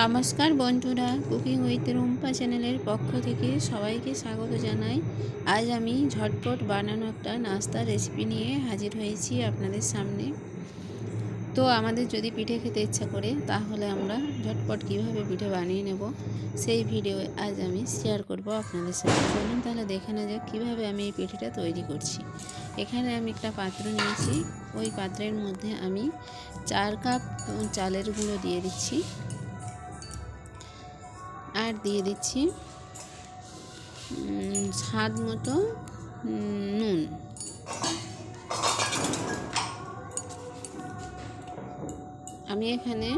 নমস্কার বন্ধুরা cooking with Rumpa চ্যানেলের পক্ষ থেকে সবাইকে স্বাগত জানাই। আজ আমি ঝটপট বানানো একটা নাস্তার রেসিপি নিয়ে হাজির হয়েছি আপনাদের সামনে। তো আমাদের যদি পিঠে খেতে ইচ্ছা করে, তাহলে আমরা ঝটপট কীভাবে পিঠে বানিয়ে নেব সেই ভিডিও আজ আমি শেয়ার করব আপনাদের সাথে। চলুন তাহলে দেখে না যাক কীভাবে আমি এই পিঠেটা তৈরি করছি। এখানে আমি একটা পাত্র নিয়েছি, ওই পাত্রের মধ্যে আমি চার কাপ চালের গুঁড়ো দিয়ে দিচ্ছি। আর দিয়ে দিচ্ছি স্বাদ মতো নুন। আমি এখানে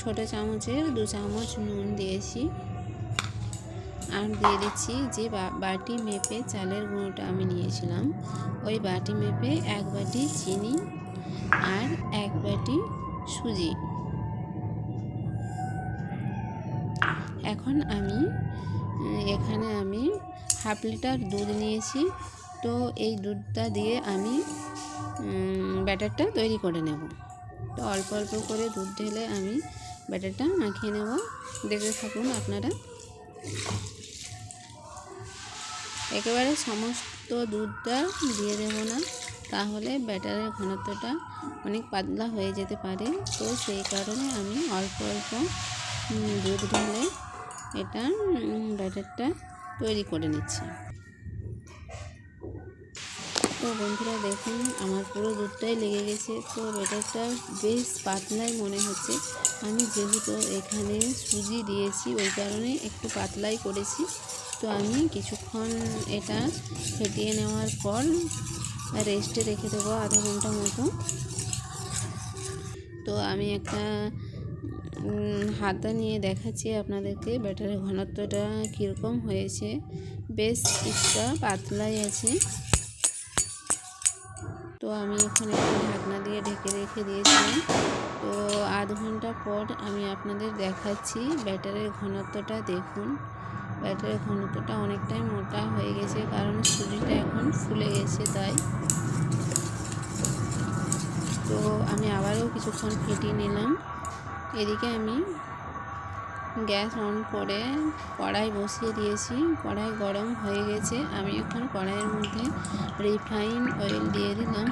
ছোট চামচের দু চামচ নুন দিয়েছি। আর দিয়ে দিচ্ছি যে বাটি মেপে চালের গুঁড়োটা আমি নিয়েছিলাম। ওই বাটি মেপে এক বাটি চিনি আর এক বাটি সুজি। এখন আমি, এখানে আমি হাফ লিটার দুধ নিয়েছি। তো এই দুধটা দিয়ে আমি ব্যাটারটা তৈরি করে নেব। তো অল্প অল্প করে দুধ ঢেলে আমি ব্যাটারটা মাখিয়ে নেব। দেখে থাকুন আপনারা। একেবারে সমস্ত দুধটা দিয়ে দেব না, তাহলে ব্যাটারের ঘনত্বটা অনেক পাতলা হয়ে যেতে পারে। তো সেই কারণে আমি অল্প অল্প দুধ ঢেলে এটা ব্যাটারটা তৈরি করে নিচ্ছি। তো বন্ধুরা দেখুন, আমার পুরো দুধটাই লেগে গেছে। তো ব্যাটারটা বেশ পাতলাই মনে হচ্ছে। আমি যেহেতু এখানে সুজি দিয়েছি, ওই কারণে একটু পাতলাই করেছি। তো আমি কিছুক্ষণ এটা ফেটিয়ে নেওয়ার পর রেস্টে রেখে দেবো আধা ঘণ্টা মতো। তো আমি একটা হাতা নিয়ে দেখাচ্ছি আপনাদেরকে। ব্যাটারের ঘনত্বটা কীরকম হয়েছে। বেশ কিছুটা পাতলাই আছে। তো আমি এখানে ঢাকনা দিয়ে ঢেকে রেখে দিয়েছিলাম। তো আধ ঘণ্টা পর আমি আপনাদের দেখাচ্ছি ব্যাটারের ঘনত্বটা। দেখুন, ব্যাটারের ঘনত্বটা অনেকটাই মোটা হয়ে গেছে, কারণ সুজিটা এখন ফুলে গেছে তাই। তো আমি আবারও কিছুক্ষণ ফেটিয়ে নিলাম। এদিকে আমি গ্যাস অন করে কড়াই বসিয়ে দিয়েছি। কড়াই গরম হয়ে গেছে। আমি এখন কড়াইয়ের মধ্যে রিফাইন অয়েল দিয়ে দিলাম।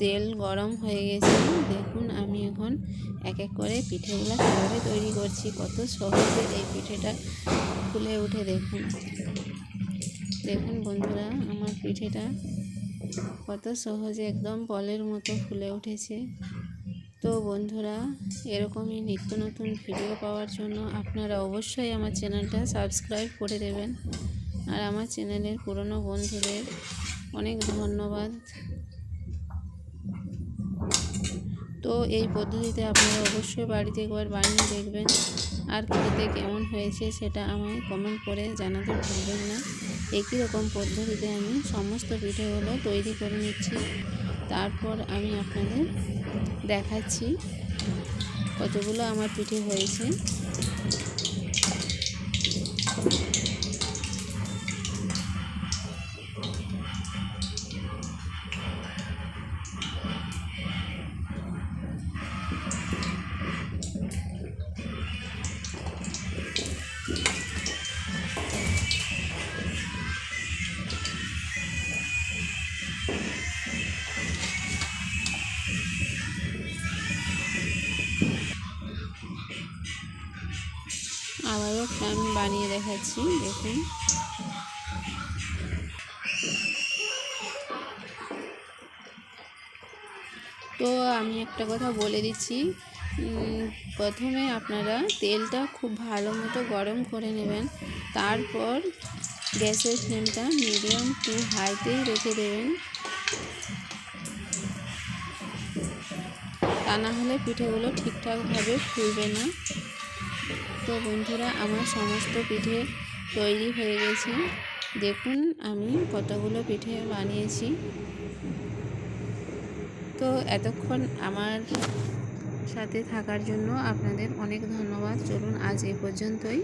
তেল গরম হয়ে গেছে। দেখুন, আমি এখন এক এক করে পিঠেগুলো কীভাবে তৈরি করছি। কত সহজে এই পিঠেটা ফুলে উঠে। দেখুন দেখুন বন্ধুরা, আমার পিঠেটা কত সহজে একদম বলের মতো ফুলে উঠেছে। তো বন্ধুরা, এরকমই নিত্য নতুন ভিডিও পাওয়ার জন্য আপনারা অবশ্যই আমার চ্যানেলটা সাবস্ক্রাইব করে দেবেন। আর আমার চ্যানেলের পুরনো বন্ধুদের অনেক ধন্যবাদ। তো এই পদ্ধতিতে আপনারা অবশ্যই বাড়িতে একবার বানিয়ে দেখবেন। আর খেতে কেমন হয়েছে সেটা আমায় কমেন্ট করে জানাতে ভুলবেন না। একই রকম পদ্ধতিতে আমি সমস্ত পিঠেগুলো তৈরি করে নিচ্ছি। তারপর আমি আপনাদের দেখাচ্ছি কতগুলো আমার পিঠে হয়েছে। আবারও আমি বানিয়ে দেখাচ্ছি, দেখুন। তো আমি একটা কথা বলে দিচ্ছি প্রথমে আপনারা তেলটা খুব ভালো মতো গরম করে নেবেন, তারপর গ্যাসের ফ্লেমটা মিডিয়াম টু হাইতেই রেখে দেবেন। তা না হলে পিঠেগুলো ঠিকঠাকভাবে ফুলবে না। তো বন্ধুরা, আমার সমস্ত পিঠে তৈরি হয়ে গেছে। দেখুন, আমি কতগুলো পিঠে বানিয়েছি। তো এতক্ষণ আমার সাথে থাকার জন্য আপনাদের অনেক ধন্যবাদ। চলুন আজ এই পর্যন্তই।